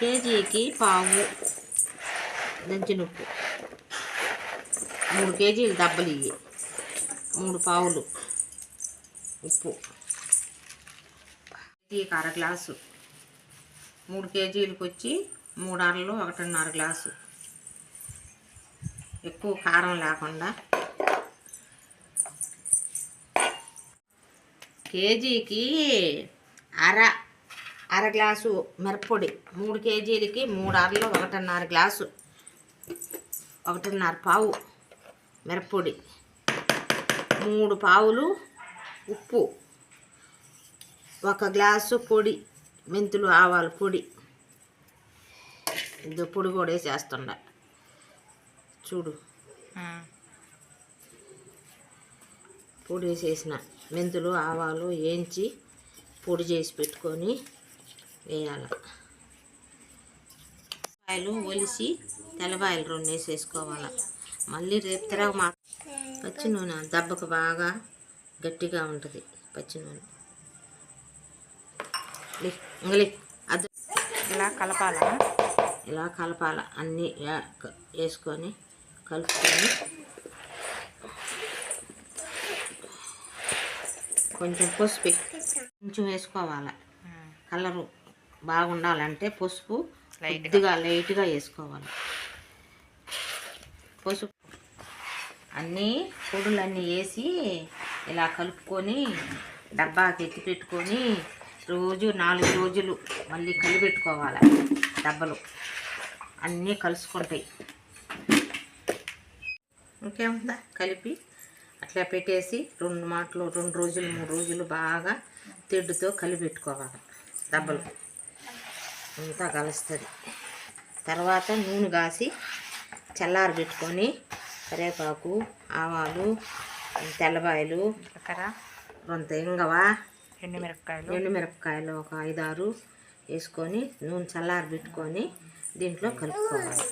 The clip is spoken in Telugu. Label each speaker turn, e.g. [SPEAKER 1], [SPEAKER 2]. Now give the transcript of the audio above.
[SPEAKER 1] కేజీకి పావు దంచినప్పు మూడు కేజీలు దెబ్బలు ఇవి మూడు పావులు ఉప్పు. కేజీకి అర గ్లాసు. మూడు కేజీలకు వచ్చి మూడు అరలు ఒకటిన్నర గ్లాసు. ఎక్కువ కారం లేకుండా కేజీకి అర అర గ్లాసు మిరప్పొడి మూడు కేజీలకి మూడు అరలు ఒకటిన్నర గ్లాసు ఒకటిన్నర పావు మిరప్పొడి మూడు పావులు ఉప్పు ఒక గ్లాసు పొడి మెంతులు ఆవాల పొడి. ఇది పొడి కూడా వేసేస్తుండ చూడు. పొడి వేసేసిన మెంతులు ఆవాలు వేయించి పొడి చేసి పెట్టుకొని వేయాలి. కాయలు ఒలిసి తెల్లబాయలు రెండు వేసేసుకోవాలి. మళ్ళీ రేపు తిరగ మా పచ్చి నూనె దెబ్బకు బాగా గట్టిగా ఉంటుంది పచ్చి నూనె. ఇంగలే అది
[SPEAKER 2] ఇలా కలపాలా?
[SPEAKER 1] ఇలా కలపాల అన్నీ వేసుకొని కలుపుకొని కొంచెం పసుపు కొంచెం వేసుకోవాలి. కలరు బాగుండాలంటే పసుపు కొద్దిగా లైట్గా వేసుకోవాలి. పసుపు అన్నీ పొడులన్నీ వేసి ఇలా కలుపుకొని డబ్బాకి ఎత్తి పెట్టుకొని రోజు నాలుగు రోజులు మళ్ళీ కలిపెట్టుకోవాలి డబ్బలు. అన్నీ కలుసుకుంటాయి. ఇంకేముందా? కలిపి అట్లా పెట్టేసి రెండు మాటలు రెండు రోజులు మూడు రోజులు బాగా తెడ్డుతో కలిపెట్టుకోవాలి డబ్బలు. అంతా కలుస్తుంది. తర్వాత నూనె కాసి చల్లారి పెట్టుకొని కరివేపాకు ఆవాలు తెల్లబాయలు రొంత ఇంగవ
[SPEAKER 2] ఎండుమిరపకాయలు.
[SPEAKER 1] ఎండుమిరపకాయలు ఒక ఐదారు వేసుకొని నూనె చల్లారి పెట్టుకొని దీంట్లో కలుపుకోవాలి.